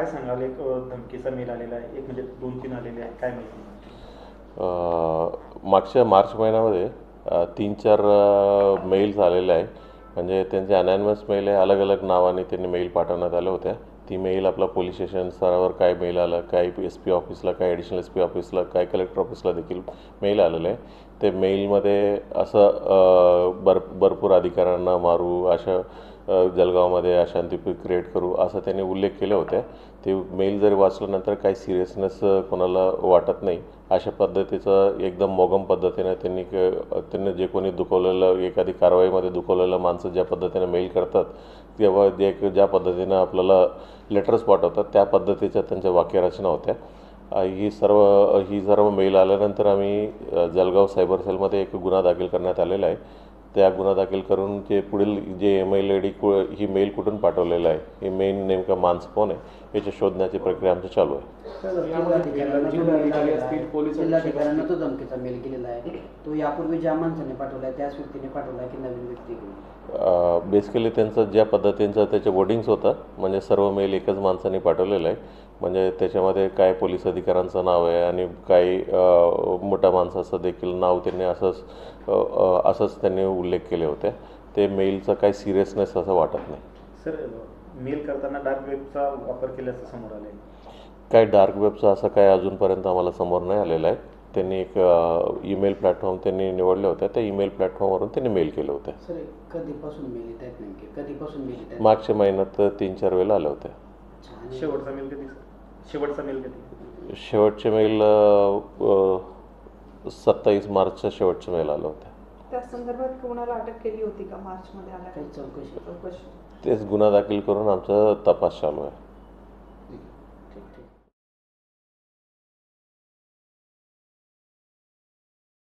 काय सांगाल? एक धमकीचा मेल आलेला आहे. एक म्हणजे दोन तीन आलेले आहेत. काय माहिती? मागच्या मार्च महिन्यामध्ये तीन चार मेल्स आलेले आहे म्हणजे त्यांचे अनॅनमस मेल आहे. अलग अलग नावाने त्यांनी मेल पाठवण्यात आल्या होत्या. ती मेल आपला पोलीस स्टेशन स्तरावर काय मेल आलं काय एस पी ऑफिसला काय ॲडिशनल एस पी ऑफिसला काय कलेक्टर ऑफिसला देखील मेल आलेलं आहे ते मेलमध्ये असं अ, भर भरपूर अधिकाऱ्यांना मारू अशा जळगावमध्ये अशांती क्रिएट करू असं त्यांनी उल्लेख केले होते. ते मेल जरी वाचल्यानंतर काही सिरियसनेस कोणाला वाटत नाही अशा पद्धतीचं एकदम मोगम पद्धतीनं त्यांनी क- त्यांनी जे कोणी दुखवलेलं एखादी कारवाईमध्ये दुखवलेलं माणसं ज्या पद्धतीनं मेल करतात तेव्हा जे ज्या पद्धतीनं आपल्याला लेटर्स पाठवतात त्या पद्धतीच्या त्यांच्या वाक्यरचना होत्या. ही सर्व ही सर्व मेल आल्यानंतर आम्ही जलगाव जळगाव सायबर सेलमध्ये एक गुन्हा दाखल करण्यात आलेला आहे. त्या गुन्हा दाखल करून जे पुढील जे ईमेल आय डी कु ही मेल कुठून पाठवलेलं आहे हे मेन नेमका माणसं कोण आहे याची शोधण्याची प्रक्रिया आमची चालू आहे. तो असतील. धमकीचा मेल केलेला आहे. तो यापूर्वी ज्या माणसाने पाठवलाय त्याच व्यक्तीने पाठवलाय की नवीन व्यक्ती बेसिकली त्यांचं ज्या पद्धतीचं त्याचे वर्डिंग्स होतं म्हणजे सर्व मेल एकच माणसाने पाठवलेलं आहे. म्हणजे त्याच्यामध्ये काय पोलीस अधिकाऱ्यांचं नाव आहे आणि काही मोठ्या माणसाचं देखील नाव त्यांनी असंच असंच त्यांनी उल्लेख केले होते. ते मेलचं काही सिरियसनेस असं वाटत नाही. सर मेल करताना डार्क वेबचा वापर केल्याचं समोर आलं काय डार्क वेबचं असं काय अजूनपर्यंत आम्हाला समोर नाही आलेलं आहे. त्यांनी एक ईमेल प्लॅटफॉर्म त्यांनी निवडले होते. त्या ईमेल प्लॅटफॉर्मवरून त्यांनी मेल केले होते. सर कधीपासून मेल येत आहेत नेमके? कधीपासून मेल येत आहेत? मागच्या महिन्यात तीन चार वेळेला आले होते. शेवटचा मेल कधी सर? शेवटचा मेल कधी शेवटचे मेल सत्तावीस मार्चच्या शेवटचे मेल आले होते. त्या संदर्भात कोणाला अटक केली होती का मार्चमध्ये आल्या काही चौकशी. चौकशी. तेच गुन्हा दाखल करून आमचा तपास चालू आहे.